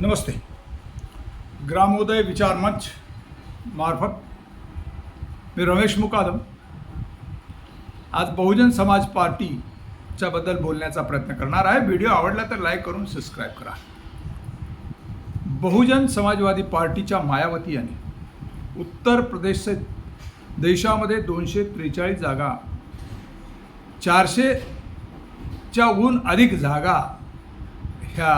नमस्ते। ग्रामोदय विचार मंच मार्फत मी रमेश मुकादम। आज बहुजन समाज पार्टीच्या बद्दल बोलण्याचा प्रयत्न करणार आहे. व्हिडिओ आवडला तर लाईक करून सबस्क्राईब करा. बहुजन समाजवादी पार्टीच्या मायावती यांनी उत्तर प्रदेश देशामध्ये दोनशे त्रेचाळीस जागा चारशेच्याहून अधिक जागा ह्या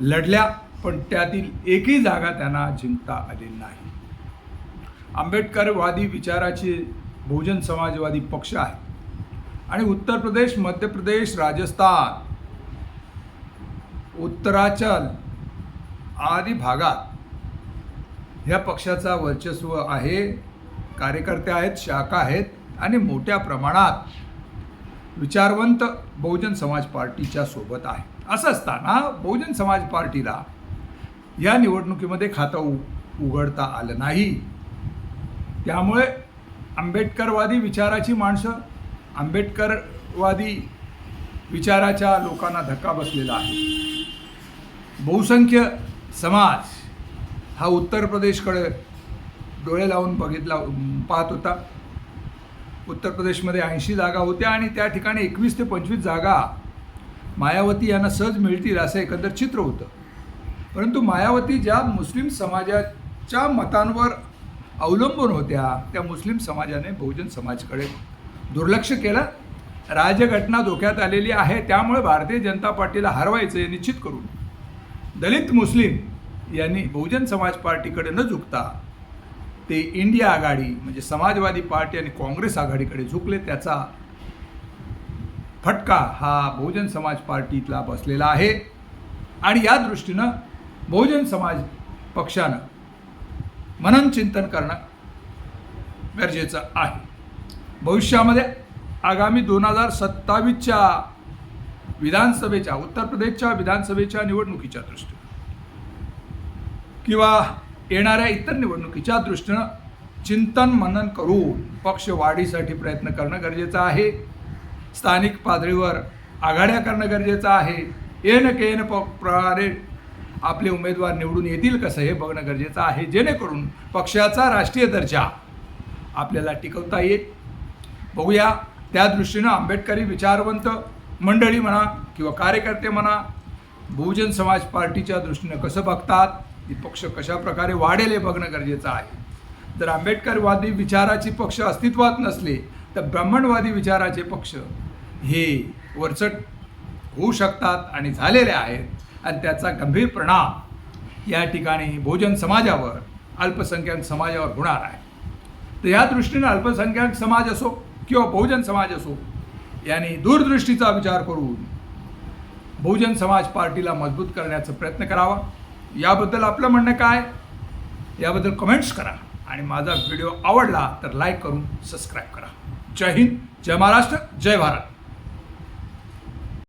लढल्या पण त्यातील एकही जागा त्यांना जिंकता आली नाही. आंबेडकरवादी विचाराचे बहुजन समाजवादी पक्ष आहे आणि उत्तर प्रदेश मध्य प्रदेश राजस्थान उत्तराचल आदी भागात ह्या पक्षाचा वर्चस्व आहे. कार्यकर्ते आहेत शाखा आहेत आणि मोठ्या प्रमाणात विचारवंत बहुजन समाज पार्टीच्या सोबत आहे. असं असताना बहुजन समाज पार्टीला या निवडणुकीमध्ये खातं उ उघडता आलं नाही. त्यामुळे आंबेडकरवादी विचाराची माणसं आंबेडकरवादी विचाराच्या लोकांना धक्का बसलेला आहे. बहुसंख्य समाज हा उत्तर प्रदेशकडे डोळे लावून बघितला पाहत होता. उत्तर प्रदेशमध्ये ऐंशी जागा होत्या आणि त्या ठिकाणी एकवीस ते पंचवीस जागा मायावती यांना सहज मिळतील असं एकंदर चित्र होतं. परंतु मायावती ज्या मुस्लिम समाजाच्या मतांवर अवलंबून होत्या त्या मुस्लिम समाजाने बहुजन समाजकडे दुर्लक्ष केलं. राजघटना धोक्यात आलेली आहे त्यामुळे भारतीय जनता पार्टीला हरवायचं हे निश्चित करून दलित मुस्लिम यांनी बहुजन समाज पार्टीकडे न झुकता ते इंडिया आघाडी म्हणजे समाजवादी पार्टी आणि काँग्रेस आघाडीकडे झुकले त्याचा फटका हा बहुजन समाज पार्टीतला बसलेला आहे. आणि या दृष्टीनं बहुजन समाज पक्षानं मनन चिंतन करणं गरजेचं आहे. भविष्यामध्ये आगामी दोन हजार सत्तावीसच्या विधानसभेच्या उत्तर प्रदेशच्या विधानसभेच्या निवडणुकीच्या दृष्टीनं किंवा येणाऱ्या इतर निवडणुकीच्या दृष्टीनं चिंतन मनन करून पक्ष वाढीसाठी प्रयत्न करणं गरजेचं आहे. स्थानिक पातळीवर आघाड्या करणं गरजेचं आहे. येन केन प प्रकारे आपले उमेदवार निवडून येतील कसं हे बघणं गरजेचं आहे. जेणेकरून पक्षाचा राष्ट्रीय दर्जा आपल्याला टिकवता येईल. बघूया त्या दृष्टीनं आंबेडकरी विचारवंत मंडळी म्हणा किंवा कार्यकर्ते म्हणा बहुजन समाज पार्टीच्या दृष्टीनं कसं बघतात? पक्ष कशा प्रकारे वाढेल हे बघणं गरजेचं आहे. जर आंबेडकरवादी विचाराची पक्ष अस्तित्वात नसले तर ब्राह्मणवादी विचाराचे पक्ष हे वरचट होऊ शकतात आणि झालेले आहेत. आणि त्याचा गंभीर परिणाम या ठिकाणी बहुजन समाजावर अल्पसंख्याक समाजावर होणार आहे. तर या दृष्टीनं अल्पसंख्याक समाज असो किंवा बहुजन समाज असो यांनी दूरदृष्टीचा विचार करून बहुजन समाज पार्टीला मजबूत करण्याचा प्रयत्न करावा. याबद्दल आपलं म्हणणं काय? याबद्दल कमेंट्स करा. आणि माझा व्हिडिओ आवडला तर लाईक करून सबस्क्राईब करा. जय हिंद जय महाराष्ट्र जय भारत.